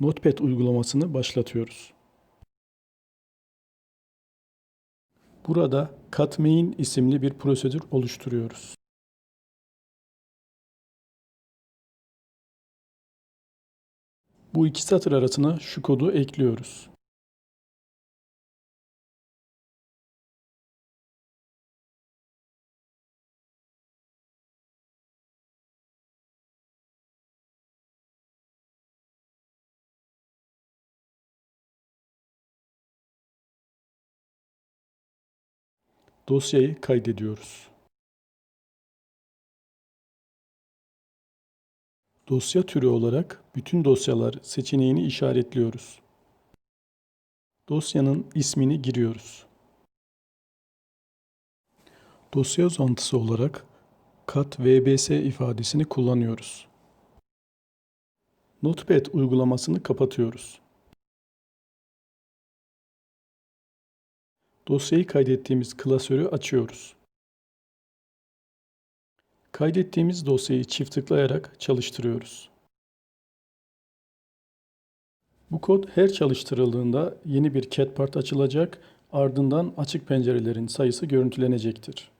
Notepad uygulamasını başlatıyoruz. Burada CutMain isimli bir prosedür oluşturuyoruz. Bu iki satır arasına şu kodu ekliyoruz. Dosyayı kaydediyoruz. Dosya türü olarak bütün dosyalar seçeneğini işaretliyoruz. Dosyanın ismini giriyoruz. Dosya uzantısı olarak kat vbs ifadesini kullanıyoruz. Notepad uygulamasını kapatıyoruz. Dosyayı kaydettiğimiz klasörü açıyoruz. Kaydettiğimiz dosyayı çift tıklayarak çalıştırıyoruz. Bu kod her çalıştırıldığında yeni bir CAD part açılacak, ardından açık pencerelerin sayısı görüntülenecektir.